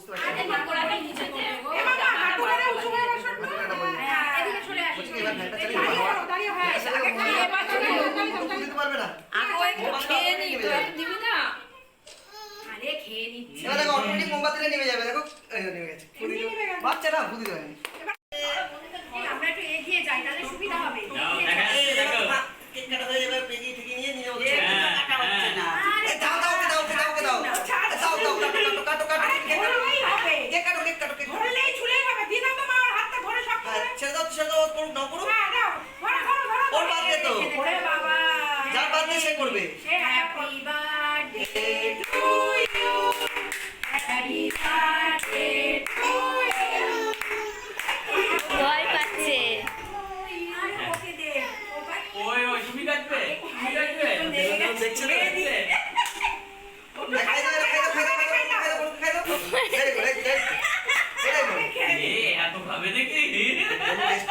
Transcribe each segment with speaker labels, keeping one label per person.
Speaker 1: বুঝতে পারছি। মোমবাতিটা নেমে যাবে। দেখো নেমে গেছে। বাচ্চারা বুঝতে
Speaker 2: পারেনি আমরা একটু এগিয়ে যাই তাহলে সুবিধা হবে।
Speaker 3: ছেড়ে
Speaker 1: দাও ছেড়ে ওর বাদ দে তো বাদ সে করবে।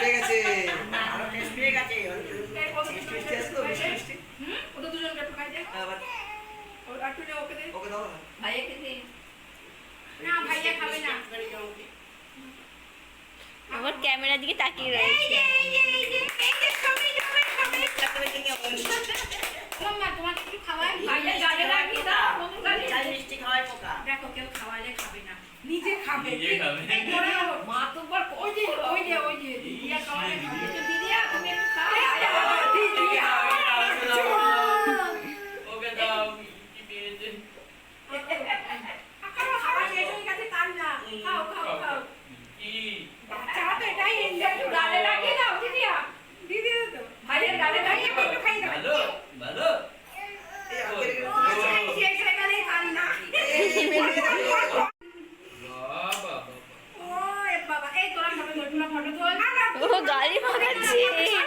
Speaker 4: মিস্টেক আছে
Speaker 2: আরো মিস্টেক
Speaker 1: আছে মিস্টেক আছে তো
Speaker 2: মিস্টেক ওটা দুজনকে ঢুকাই দে আর একটু দে ওকে দে
Speaker 1: ওকে দাও ভাইয়া
Speaker 2: কে দে না ভাইয়া খাবে না
Speaker 4: আমার ক্যামেরার দিকে তাকিয়ে রয়েছে
Speaker 2: তোমার কিছু খাওয়ায় মিষ্টি খাওয়ায় পোকা দেখো কেউ খাওয়ালে খাবে
Speaker 3: নিজে খাবে।
Speaker 2: মা তো ওই যে ওই যে ওই যে
Speaker 4: 我的鸡